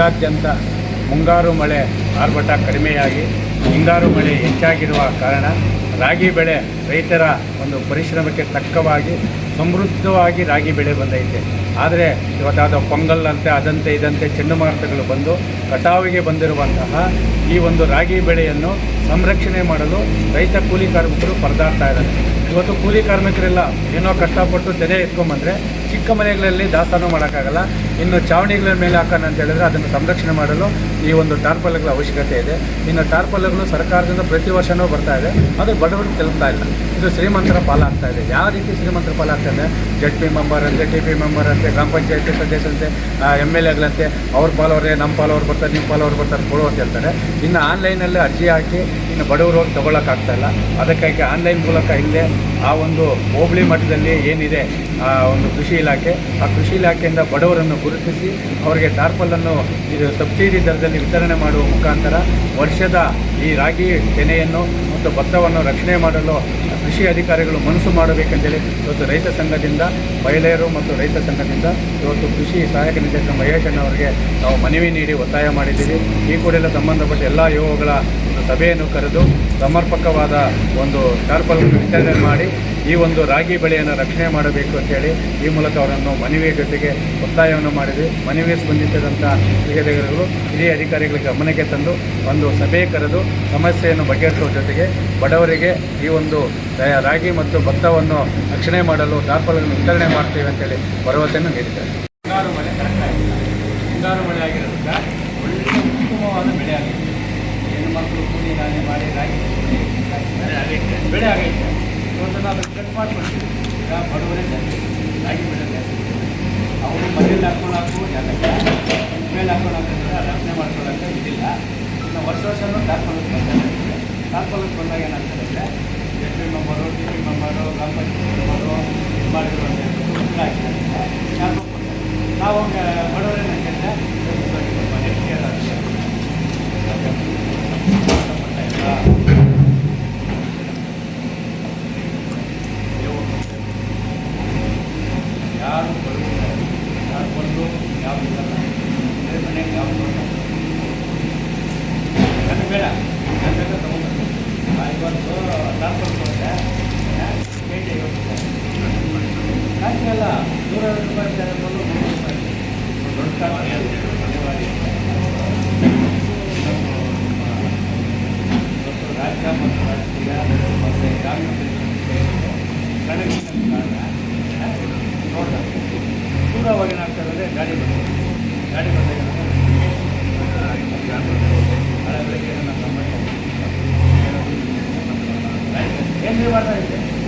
ಜಿಲ್ಲಾದ್ಯಂತ ಮುಂಗಾರು ಮಳೆ ಆರ್ಭಟ ಕಡಿಮೆಯಾಗಿ ಹಿಂಗಾರು ಮಳೆ ಹೆಚ್ಚಾಗಿರುವ ಕಾರಣ ರಾಗಿ ಬೆಳೆ ರೈತರ ಒಂದು ಪರಿಶ್ರಮಕ್ಕೆ ತಕ್ಕವಾಗಿ ಸಮೃದ್ಧವಾಗಿ ರಾಗಿ ಬೆಳೆ ಬಂದೈತೆ. ಆದರೆ ಇವತ್ತಾದ ಪೊಂಗಲ್ ಅಂತೆ, ಅದಂತೆ ಇದಂತೆ ಚಂಡಮಾರುತಗಳು ಬಂದು ಕಟಾವಿಗೆ ಬಂದಿರುವಂತಹ ಈ ಒಂದು ರಾಗಿ ಬೆಳೆಯನ್ನು ಸಂರಕ್ಷಣೆ ಮಾಡಲು ರೈತ ಕೂಲಿ ಕಾರ್ಮಿಕರು ಪರದಾಡ್ತಾ ಇದ್ದಾರೆ. ಇವತ್ತು ಕೂಲಿ ಕಾರ್ಮಿಕರೆಲ್ಲ ಏನೋ ಕಷ್ಟಪಟ್ಟು ತೆರೆ ಎತ್ಕೊಂಬಂದರೆ ಚಿಕ್ಕ ಮನೆಗಳಲ್ಲಿ ದಾಸ್ತಾನು ಮಾಡೋಕ್ಕಾಗಲ್ಲ. ಇನ್ನು ಚಾವಣಿಗಳ ಮೇಲೆ ಹಾಕೋಣ ಅಂತ ಹೇಳಿದ್ರೆ ಅದನ್ನು ಸಂರಕ್ಷಣೆ ಮಾಡಲು ಈ ಒಂದು ಟಾರ್ಪಲ್ಗಳ ಅವಶ್ಯಕತೆ ಇದೆ. ಇನ್ನು ಟಾರ್ಪಲ್ಗಳು ಸರ್ಕಾರದಿಂದ ಪ್ರತಿ ವರ್ಷವೂ ಬರ್ತಾ ಇದೆ. ಅದು ಬಡವರಿಗೆ ತಲುಪ್ತಾ ಇಲ್ಲ. ಇದು ಶ್ರೀಮಂತರ ಪಾಲಾಗ್ತಾ ಇದೆ. ಯಾವ ರೀತಿ ಶ್ರೀಮಂತರ ಪಾಲಾಗ್ತಾ ಇದೆ? ಜಡ್ ಪಿ ಮೆಂಬರ್ ಅಂತೆ, ಟಿ ಪಿ ಮೆಂಬರ್ ಅಂತೆ, ಗ್ರಾಮ ಪಂಚಾಯತಿ ಸದಸ್ಯರಂತೆ ಎಂ ಎಲ್ ಎಗಳಂತೆ ಅವ್ರ ಪಾಲವರೇ, ನಮ್ಮ ಪಾಲವ್ರು ಬರ್ತಾರೆ, ನಿಮ್ಮ ಪಾಲವ್ರು ಬರ್ತಾರೆ ಕೊಡು ಅಂತ ಹೇಳ್ತಾರೆ. ಇನ್ನು ಆನ್ಲೈನಲ್ಲಿ ಅರ್ಜಿ ಹಾಕಿ ಇನ್ನು ಬಡವರು ಹೋಗಿ ಅದಕ್ಕಾಗಿ ಆನ್ಲೈನ್ ಮೂಲಕ ಇಲ್ಲದೆ ಆ ಒಂದು ಹೋಬಳಿ ಮಟ್ಟದಲ್ಲಿ ಏನಿದೆ, ಆ ಒಂದು ಕೃಷಿ ಇಲಾಖೆ, ಆ ಕೃಷಿ ಇಲಾಖೆಯಿಂದ ಬಡವರನ್ನು ಗುರುತಿಸಿ ಅವರಿಗೆ ಟಾರ್ಪಲನ್ನು ಇದು ಸಬ್ಸಿಡಿ ದರದಲ್ಲಿ ವಿತರಣೆ ಮಾಡುವ ಮುಖಾಂತರ ವರ್ಷದ ಈ ರಾಗಿ ತೆನೆಯನ್ನು ಮತ್ತು ಭತ್ತವನ್ನು ರಕ್ಷಣೆ ಮಾಡಲು ಕೃಷಿ ಅಧಿಕಾರಿಗಳು ಮನಸ್ಸು ಮಾಡಬೇಕೆಂದೇಳಿ ಇವತ್ತು ರೈತ ಸಂಘದಿಂದ ಮಹಿಳೆಯರು ಮತ್ತು ರೈತ ಸಂಘದಿಂದ ಇವತ್ತು ಕೃಷಿ ಸಹಾಯಕ ನಿರ್ದೇಶಕ ಮಹೇಶಣ್ಣ ಅವರಿಗೆ ನಾವು ಮನವಿ ನೀಡಿ ಒತ್ತಾಯ ಮಾಡಿದ್ದೀವಿ. ಈ ಕೂಡಲೇ ಸಂಬಂಧಪಟ್ಟ ಎಲ್ಲ ಯೋಗಗಳ ಒಂದು ಸಭೆಯನ್ನು ಕರೆದು ಸಮರ್ಪಕವಾದ ಒಂದು ಟಾರ್ಪಲ್ಗಳನ್ನು ವಿತರಣೆ ಮಾಡಿ ಈ ಒಂದು ರಾಗಿ ಬೆಳೆಯನ್ನು ರಕ್ಷಣೆ ಮಾಡಬೇಕು ಅಂತೇಳಿ ಈ ಮೂಲಕ ಅವರನ್ನು ಮನವಿ ಜೊತೆಗೆ ಒತ್ತಾಯವನ್ನು ಮಾಡಿದ್ವಿ. ಮನವಿ ಸ್ಪಂದಿಸಿದಂಥ ಹಿರಿಯಧಿಕಾರಿಗಳು ಹಿರಿಯ ಅಧಿಕಾರಿಗಳ ಗಮನಕ್ಕೆ ತಂದು ಒಂದು ಸಭೆ ಕರೆದು ಸಮಸ್ಯೆಯನ್ನು ಬಗೆಹರಿಸುವ ಜೊತೆಗೆ ಬಡವರಿಗೆ ಈ ಒಂದು ರಾಗಿ ಮತ್ತು ಭತ್ತವನ್ನು ರಕ್ಷಣೆ ಮಾಡಲು ದಾಖಲೆಗಳನ್ನು ವಿತರಣೆ ಮಾಡ್ತೇವೆ ಅಂತೇಳಿ ಭರವಸೆಯನ್ನು ನೀಡಿದ್ದಾರೆ. ಹಿಂಗಾರು ಮಳೆ ಹಿಂಗಾರು ಮಳೆ ಆಗಿರೋದ್ರಿಂದ ಒಳ್ಳೆಯ ಉತ್ತಮವಾದ ಬೆಳೆ ಆಗಿದೆ. ಹೆಣ್ಣು ಮಕ್ಕಳು ಕೂಲಿ ನಾನೇ ಮಾಡಿ ರಾಗಿ ಬೆಳೆ ಆಗೈತೆ ನಾವು ಅದನ್ನು ಕಟ್ ಮಾಡಿಕೊಡ್ತೀವಿ ಈಗ ಬಡವರೇ ಜಾಸ್ತಿ, ರಾಗಿ ಬೆಳೆ ಜಾಸ್ತಿ. ಅವರು ಮಾಡ್ಕೊಳ್ಳೋಕ್ಕೆ ಇದಿಲ್ಲ. ಇನ್ನು ವರ್ಷ ವರ್ಷನೂ ಟಾರ್ಪಲಕ್ಕೆ ಬಂದಾಗ ಇರ್ತದೆ ಬಂದಾಗ ಏನಾಗ್ತದೆ S P member T P member, gram panchayat tarpaulin ನಾವು ಬಡವರೇನು ಇಯರ್ ಆಗುತ್ತೆ ಯಾರು ಬಂದು ಯಾವ ಇರಲ್ಲ ಬೇರೆ ಮನೆಗೆ ಯಾವ ನನಗೆ ಬೇಡ ನಾನು ಬೇಕಾದ್ರೆ ತೊಗೊಂಡು ಇವತ್ತು ಟ್ರಾನ್ಸ್ಫರ್ ಕೊಟ್ಟೆ ಕೇಟಿ ಐವತ್ತು ಹಾಗೆಲ್ಲ ನೂರ ರೂಪಾಯಿ ತಗೊಂಡು ಮುನ್ನೂರು ರೂಪಾಯಿ ದೊಡ್ಡ ಇವತ್ತು ರಾಜ್ಯ ಮತ್ತು ರಾಜಕೀಯ ಮತ್ತು ಗ್ರಾಮೀಣ ಗಣನೀಯ ಕಾರಣ ಗಾಡಿ ಬಂದಿದೆ ಗಾಡಿ ಬಂದಾಗ ಏನು ನೀವು ಮಾಡ್ತಾ ಇದ್ದೀರಿ